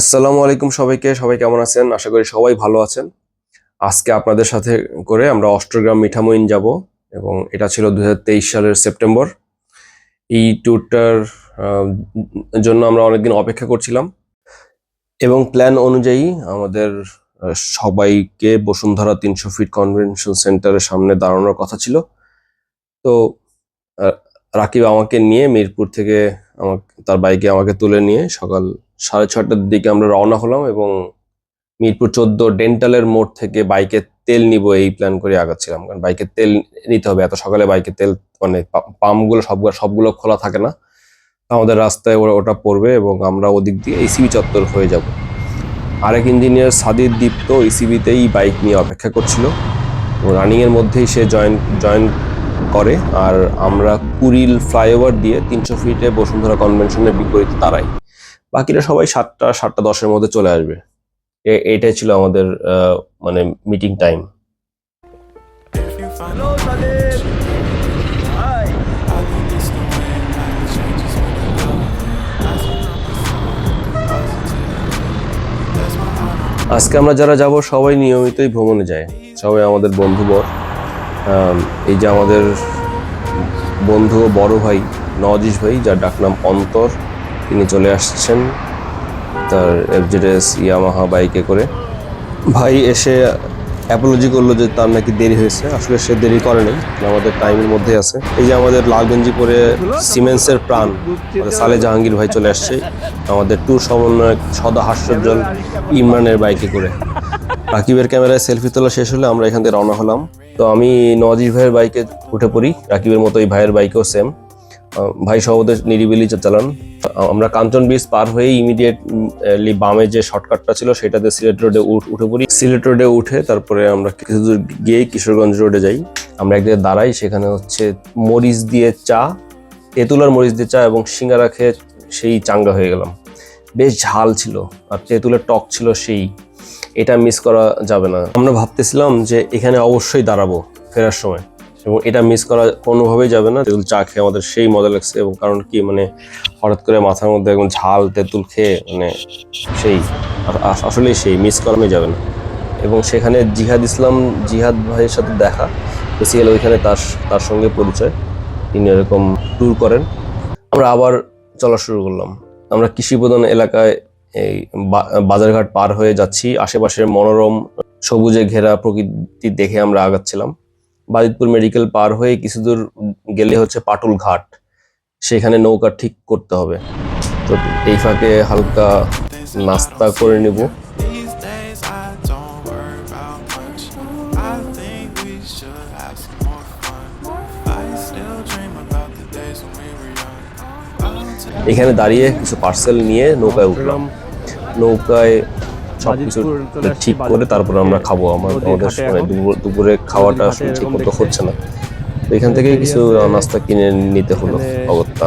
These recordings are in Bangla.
আসসালামু আলাইকুম সবাইকে, সবাই কেমন আছেন? আশা করি সবাই ভালো আছেন। আজকে আপনাদের সাথে করে আমরা অষ্টগ্রাম মিঠামইন যাব এবং এটা ছিল দু হাজার তেইশ সালের সেপ্টেম্বর। এই ট্যুরটার জন্য আমরা অনেকদিন অপেক্ষা করছিলাম। এবং প্ল্যান অনুযায়ী আমাদের সবাইকে বসুন্ধরা তিনশো ফিট কনভেনশন সেন্টারের সামনে দাঁড়ানোর কথা ছিল। তো রাকিব আমাকে নিয়ে মিরপুর থেকে আমাকে, তার বাইকে আমাকে তুলে নিয়ে সকাল সাড়ে ছটার দিকে আমরা রওনা হলাম এবং মিরপুর চোদ্দ ডেন্টালের মোড় থেকে বাইকে তেল নিব এই প্ল্যান করে আগাচ্ছিলাম। কারণ বাইকে তেল নিতে হবে, এত সকালে বাইকে তেল মানে পাম্পগুলো সবগুলো সবগুলো খোলা থাকে না। আমাদের রাস্তায় ওরা, ওটা পড়বে এবং আমরা ওদিক দিয়ে ইসিবি চত্বর হয়ে যাব। আরেক ইঞ্জিনিয়ার সাদির দীপ্ত ইসিবিতেই বাইক নিয়ে অপেক্ষা করছিল। রানিং এর মধ্যেই সে জয়েন জয়েন করে, আর আমরা কুড়িল ফ্লাইওভার দিয়ে তিনশো ফিটে বসুন্ধরা কনভেনশনের বিপরীতে তারাই বাকিরা সবাই সাতটা সাতটা দশের মধ্যে চলে আসবে। এ- এইটাই ছিল আমাদের মানে মিটিং টাইম. আজকে আমরা যারা যাব, সবাই নিয়মিতই ভ্রমণে যায়। সবাই আমাদের বন্ধুবর। এই যে আমাদের বন্ধু ও বড় ভাই নজিস ভাই, যার ডাকনাম অন্তর, তিনি চলে আসছেন তার এফজেডএস ইয়ামাহা বাইকে করে। ভাই এসে অ্যাপোলজি করল যে তার নাকি দেরি হয়েছে। আসলে সে দেরি করে নেই আমাদের টাইমের মধ্যে আছে। এই যে আমাদের লালগঞ্জি পরে সিমেন্সের প্রাণ সালে জাহাঙ্গীর ভাই চলে আসছে, আমাদের ট্যুর সমন্বয়ক সদা হাস্যোজ্জ্বল ইমরানের বাইকে করে। রাকিবের ক্যামেরায় সেলফি তোলা শেষ হলে আমরা এখান থেকে রওনা হলাম। তো আমি নজির ভাইয়ের বাইকে উঠে পড়ি। রাকিবের মতো এই ভাইয়ের বাইকেও সেম ভাই সহজে নিরিবিলি চালান। আমরা কাঞ্চন ব্রিজ পার হয়ে ইমিডিয়েটলি বামে যে শর্টকাটটা ছিল, সেটাতে সিলেট রোডে উঠে পড়ি। সিলেট রোডে উঠে তারপরে আমরা কিছু দূর গিয়ে কিশোরগঞ্জ রোডে যাই। আমরা এক জায়গায় দাঁড়াই, সেখানে হচ্ছে মরিচ দিয়ে চা, তেঁতুলার মরিচ দিয়ে চা এবং সিঙ্গারা খেয়ে সেই চাঙ্গা হয়ে গেলাম। বেশ ঝাল ছিল, আর তেঁতুলের টক ছিল সেই। এটা মিস করা যাবে না। আমরা ভাবতেছিলাম যে এখানে অবশ্যই দাঁড়াবো ফেরার সময়। এবং এটা মিস করা কোনোভাবেই যাবে না। তেঁতুল চা খেয়ে আমাদের সেই মজা লাগছে এবং কারণ কি মানে হঠাৎ করে মাথার মধ্যে একদম ঝাল তেঁতুল খেয়ে মানে সেই আ- আ- আসলেই সেই মিস করানোই যাবে না। এবং সেখানে জিহাদ ইসলাম, জিহাদ ভাইয়ের সাথে দেখা। বেসিক্যালি ওইখানে তার তার সঙ্গে পরিচয়। তিনি এরকম ট্যুর করেন। আমরা আবার চলা শুরু করলাম। আমরা কৃষিপ্রধান এলাকায় এই বাজারঘাট পার হয়ে যাচ্ছি। আশেপাশের মনোরম, সবুজে ঘেরা প্রকৃতি দেখে আমরা আগাচ্ছিলাম। বাজিতপুর মেডিকেল পার হয়ে কিছু দূর গেলে হচ্ছে পাটুল ঘাট। সেখানে নৌকা ঠিক করতে হবে। তো এই ফাঁকে হালকা নাস্তা করে নিব। এখানে দাঁড়িয়ে কিছু পার্সেল নিয়ে নৌকায় উঠলাম। নৌকায় সব কিছু ঠিক করে তারপরে আমরা খাব আমার আমাদের সময় দুপুর- দুপুরে খাওয়াটা আসলে ঠিক মতো হচ্ছে না। এখান থেকে কিছু নাস্তা কিনে নিতে হলো অগত্যা।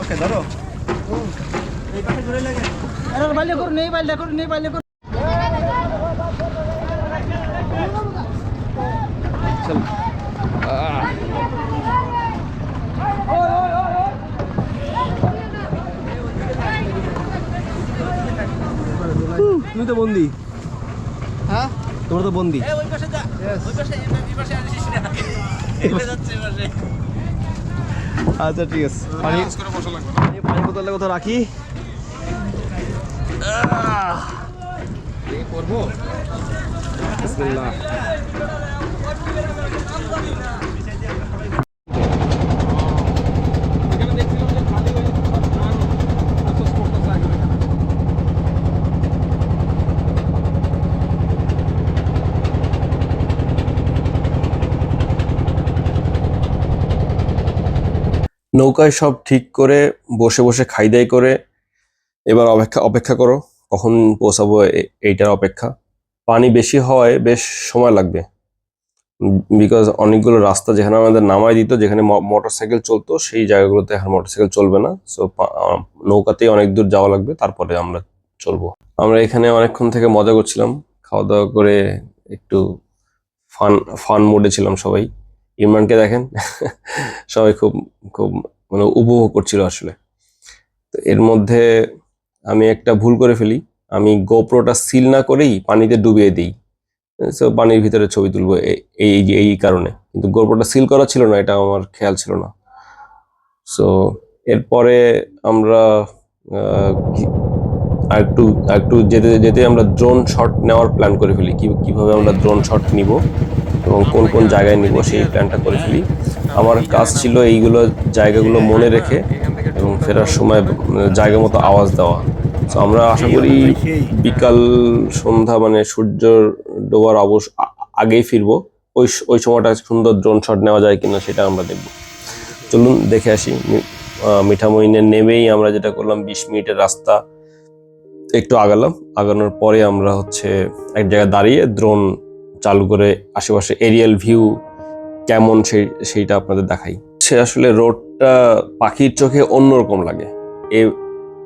ওকে ধরো। তুমি তো বন্দি। হ্যাঁ? তোর তো বন্দি। ওই পাশে যা পাশে যাচ্ছে আচ্ছা ঠিক আছে। পানি পানি বোতলটা কোথাও রাখি। বিসমিল্লাহ। নৌকায় সব ঠিক করে, বসে বসে খাই দাই করে, এবার অপেক্ষা অপেক্ষা করো, কখন পৌঁছাবো এইটার অপেক্ষা। পানি বেশি হওয়ায় বেশ সময় লাগবে বিকজ অনেকগুলো রাস্তা যেখানে আমাদের নামাই দিত, যেখানে মোটর সাইকেল চলতো, সেই জায়গাগুলোতে এখন মোটর সাইকেল চলবে না। সো নৌকাতেই অনেক দূর যাওয়া লাগবে, তারপরে আমরা চলবো। আমরা এখানে অনেকক্ষণ থেকে মজা করছিলাম, খাওয়া দাওয়া করে একটু ফান ফান মোডে ছিলাম সবাই। ইমরানকে দেখেন। সবাই খুব খুব মানে উপভোগ করছিল আসলে। তো এর মধ্যে আমি একটা ভুল করে ফেলি। আমি গোপ্রোটা সিল না করেই পানিতে ডুবিয়ে দিই। সো পানির ভিতরে ছবি তুলবো এই- এই কারণে। কিন্তু গোপ্রোটা সিল করা ছিল না, এটা আমার খেয়াল ছিল না। সো এরপরে আমরা কি- আরেকটু আরেকটু যেতে যেতে আমরা ড্রোন শট নেওয়ার প্ল্যান করে ফেলি। কীভাবে আমরা ড্রোন শট নিব এবং কোন কোন জায়গায় নিব সেই প্ল্যানটা করে ফেলি। আমার কাজ ছিল এইগুলো জায়গাগুলো মনে রেখে এবং ফেরার সময় জায়গা মতো আওয়াজ দেওয়া। তো আমরা আশা করি বিকাল সন্ধ্যা মানে সূর্য ডোবার অবশ আ- আগেই ফিরবো। ওই ওই সময়টা সুন্দর ড্রোন শট নেওয়া যায় কিনা সেটা আমরা দেখব। চলুন দেখে আসি। মিঠামইনে নেমেই আমরা যেটা করলাম, বিশ মিনিটের রাস্তা একটু আগালাম। আগানোর পরে আমরা হচ্ছে এক জায়গায় দাঁড়িয়ে দ্রোন চালু করে আশেপাশে এরিয়াল ভিউ কেমন সেই, সেইটা আপনাদের দেখাই। সে আসলে রোডটা পাখির চোখে অন্যরকম লাগে। এ,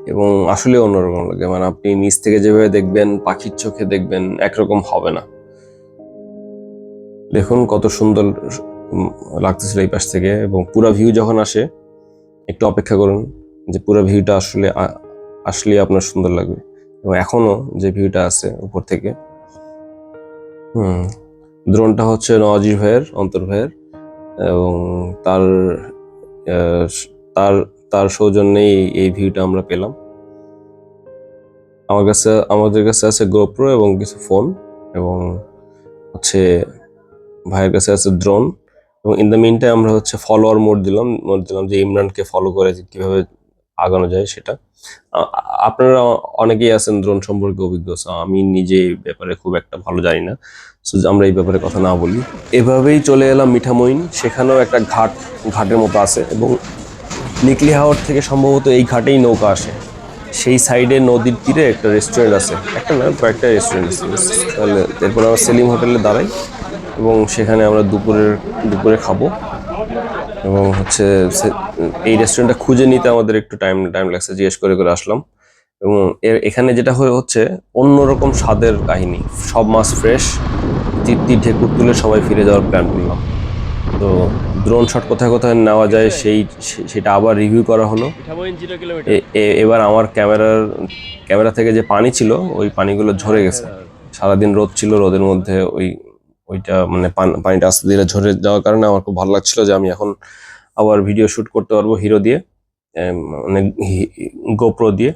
এবং আসলে অন্যরকম লাগে। মানে আপনি নিচ থেকে যেভাবে দেখবেন, পাখির চোখে দেখবেন, একরকম হবে না। দেখুন কত সুন্দর লাগতেছিল এই পাশ থেকে। এবং পুরো ভিউ যখন আসে, একটু অপেক্ষা করুন যে পুরো ভিউটা আসলে আসলে আপনার সুন্দর লাগবে। এবং এখনও যে ভিউটা আছে উপর থেকে, হুম দ্রোনটা হচ্ছে নওয়াজির ভাইয়ের, অন্তর ভাইয়ের, এবং তার তার তার সৌজন্যেই এই- ভিউটা আমরা পেলাম। আমার কাছে, আমাদের কাছে আছে গোপ্রো এবং কিছু ফোন এবং হচ্ছে ভাইয়ের কাছে আছে ড্রোন এবং ইন দ্য মিন আমরা হচ্ছে ফলোয়ার মোড দিলাম মোড দিলাম যে ইমরানকে ফলো করে কীভাবে আগানো যায় সেটা। আপনারা অনেকেই আছেন ড্রোন সম্পর্কে অভিজ্ঞ আমি নিজে এই ব্যাপারে খুব একটা ভালো জানি না। সো আমরা এই ব্যাপারে কথা না বলি। এভাবেই চলে এলাম মিঠামইন। সেখানেও একটা ঘাট, ঘাটের মতো আছে এবং নিকলি হাওর থেকে সম্ভবত এই ঘাটেই নৌকা আসে। সেই সাইডে নদীর তীরে একটা রেস্টুরেন্ট আছে। একটা না, কয়েকটা রেস্টুরেন্ট আছে। তাহলে এরপর আমরা সেলিম হোটেলে দাঁড়াই এবং সেখানে আমরা দুপুরের, দুপুরে খাব। এবং হচ্ছে এই রেস্টুরেন্টটা খুঁজে নিতে আমাদের একটু টাইম টাইম লাগছে জিজ্ঞেস করে করে আসলাম। এবং এর এখানে যেটা হয়ে হচ্ছে অন্যরকম স্বাদের কাহিনী। সব মাছ ফ্রেশ তৃপ্তি ঢেকুর তুলে সবাই ফিরে যাওয়ার প্ল্যান করলাম তো ড্রোন শট কোথায় কোথায় নেওয়া যায় সেই সেটা আবার রিভিউ করা হলো। এবার আমার ক্যামেরার ক্যামেরা থেকে যে পানি ছিল ওই পানিগুলো ঝরে গেছে। সারাদিন রোদ ছিল রোদের মধ্যে ওই ওইটা মানে পান- পানিটা আস্তে ধীরে ঝরে যাওয়ার কারণে আমার খুব ভালো লাগছিল যে আমি এখন আবার ভিডিও শুট করতে পারব হিরো দিয়ে মানে গোপ্রো দিয়ে।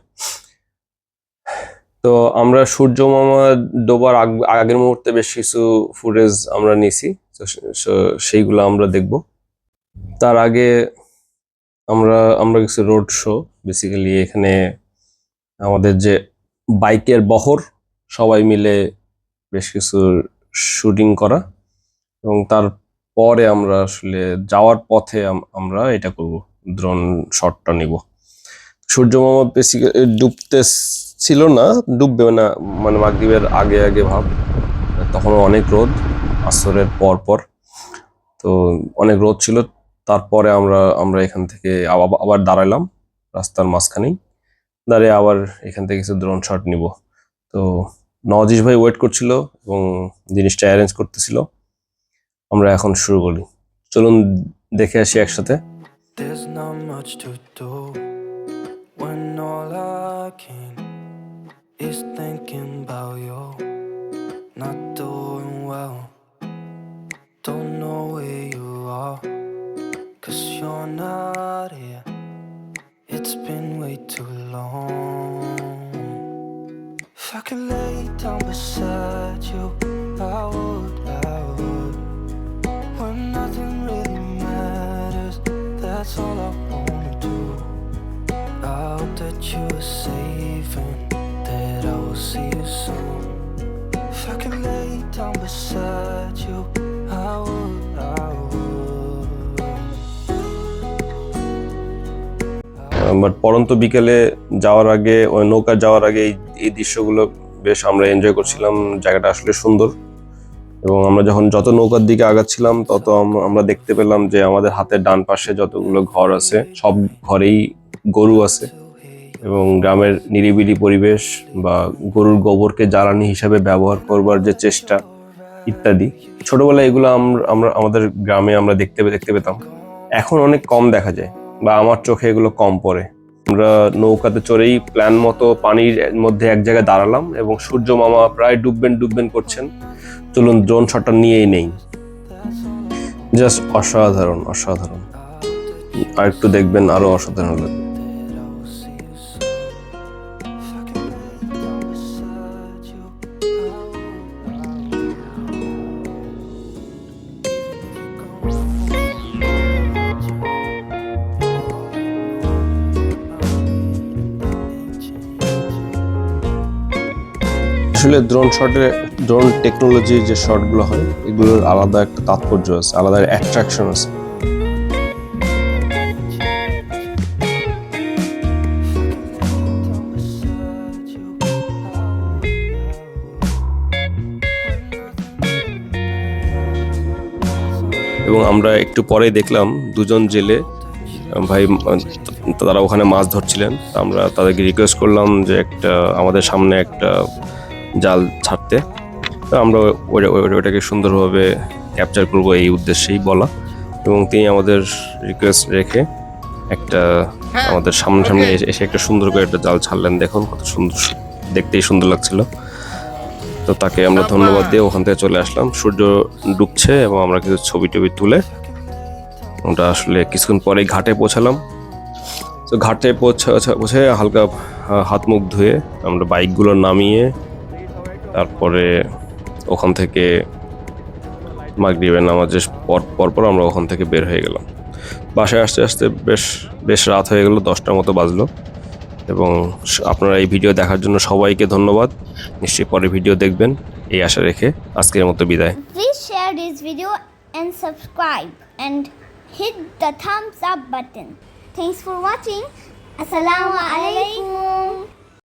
তো আমরা সূর্য মামা ডোবার আগ- আগের মুহূর্তে বেশ কিছু ফুটেজ আমরা নিছি তো সেইগুলো আমরা দেখব। তার আগে আমরা আমরা কিছু রোড শো বেসিক্যালি এখানে আমাদের যে বাইকের বহর, সবাই মিলে বেশ কিছু শুটিং করা এবং তারপরে আমরা আসলে যাওয়ার পথে আমরা এটা করব ড্রোন শটটা নিব। সূর্য মামা বেসিক্যালি ডুবতে ছিল না, ডুববে না মানে মাগরিবের আগে আগে ভাব। তখন অনেক রোদ, আসরের পর পর। তো অনেক রোদ ছিল, তারপরে আমরা আমরা এখান থেকে আবা- আবার দাঁড়ালাম, রাস্তার মাঝখানেই। দাঁড়িয়ে আবার এখান থেকে কিছু ড্রোন শট নিব। তো নওয়াজিস ভাই ওয়েট করছিল এবং জিনিসটা অ্যারেঞ্জ করতেছিল। আমরা এখন শুরু করি। চলুন দেখে আসি একসাথে। There's not much to do. that's all I wanna do. I hope that you're safe and that I will see you soon. If I can lay down beside you, I would, I would. But পরন্ত বিকেলে যাওয়ার আগে ওই নৌকা যাওয়ার আগে এই দৃশ্যগুলো বেশ আমরা এনজয় করছিলাম জায়গাটা আসলে সুন্দর এবং আমরা যখন যত নৌকার দিকে আগাচ্ছিলাম, তত আমরা দেখতে পেলাম যে আমাদের হাতের ডান পাশে যতগুলো ঘর আছে, সব ঘরেই গরু আছে। এবং গ্রামের নিরিবিলি পরিবেশ বা গরুর গোবরকে জ্বালানি হিসাবে ব্যবহার করবার যে চেষ্টা ইত্যাদি, ছোটবেলায় এগুলো আমরা আমাদের গ্রামে আমরা দেখতে দেখতে পেতাম। এখন অনেক কম দেখা যায় বা আমার চোখে এগুলো কম পড়ে। আমরা নৌকাতে চড়েই প্ল্যান মতো পানির মধ্যে এক জায়গায় দাঁড়ালাম এবং সূর্য মামা প্রায় ডুববেন ডুববেন করছেন। চলুন ড্রোন শটটা নিয়েই নেই। জাস্ট অসাধারণ অসাধারণ। আর একটু দেখবেন আরও অসাধারণ লাগবে। আসলে ড্রোন শটে ড্রোন টেকনোলজির যে শটগুলো হয়, এগুলোর আলাদা একটা তাৎপর্য আছে, আলাদা অ্যাট্রাকশন আছে। এবং আমরা একটু পরেই দেখলাম দুজন জেলে ভাই তারা ওখানে মাছ ধরছিলেন। আমরা তাদেরকে রিকোয়েস্ট করলাম যে একটা, আমাদের সামনে একটা জাল ছাড়তে। তো আমরা ওইটাকে সুন্দরভাবে ক্যাপচার করব এই উদ্দেশ্যেই বলা। এবং তিনি আমাদের রিকোয়েস্ট রেখে একটা আমাদের সামনে সামনে এসে- এসে একটা সুন্দর করে একটা জাল ছাড়লেন। দেখুন কত সুন্দর দেখতেই সুন্দর লাগছিল। তো তাকে আমরা ধন্যবাদ দিয়ে ওখান থেকে চলে আসলাম। সূর্য ডুবছে এবং আমরা কিছু ছবি টবি তুলে ওটা আসলে কিছুক্ষণ পরেই ঘাটে পৌঁছালাম। তো ঘাটে পৌঁছা পৌঁছে হালকা হাত মুখ ধুয়ে আমরা বাইকগুলো নামিয়ে তারপরে ওখান থেকে মাগরিবের নামাজের পর পর পর আমরা ওখান থেকে বের হয়ে গেলাম। বাসায় আসতে আসতে বেশ বেশ রাত হয়ে গেল, দশটার মতো বাজলো। এবং আপনারা এই ভিডিও দেখার জন্য সবাইকে ধন্যবাদ। নিশ্চয়ই পরে ভিডিও দেখবেন। এই আশা রেখে আজকের মতো বিদায়। Please share this video and subscribe and hit the thumbs up button. Thanks for watching.